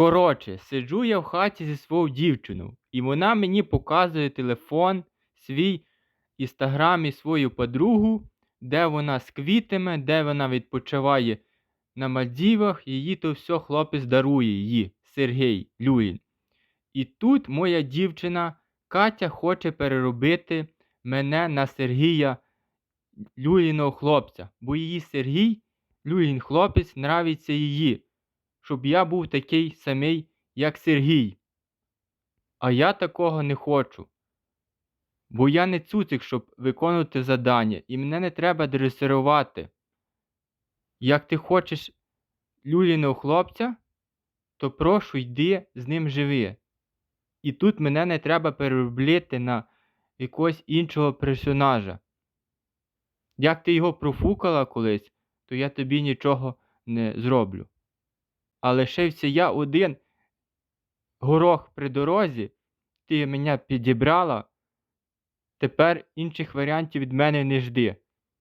Коротше, сиджу я в хаті зі своєю дівчиною, і вона мені показує телефон, свій інстаграм і свою подругу, де вона з квітами, де вона відпочиває на Мальдівах, її то все хлопець дарує її, Сергій Люїн. І тут моя дівчина Катя хоче переробити мене на Сергія Люїного хлопця, бо її Сергій Люїн хлопець нравиться її, щоб я був такий самий, як Сергій. А я такого не хочу. Бо я не цуцик, щоб виконувати задання, і мене не треба дресирувати. Як ти хочеш Люліного хлопця, то прошу йди з ним живи. І тут мене не треба переробляти на якогось іншого персонажа. Як ти його профукала колись, то я тобі нічого не зроблю. А лишився я один горох при дорозі, ти мене підібрала, тепер інших варіантів від мене не жди.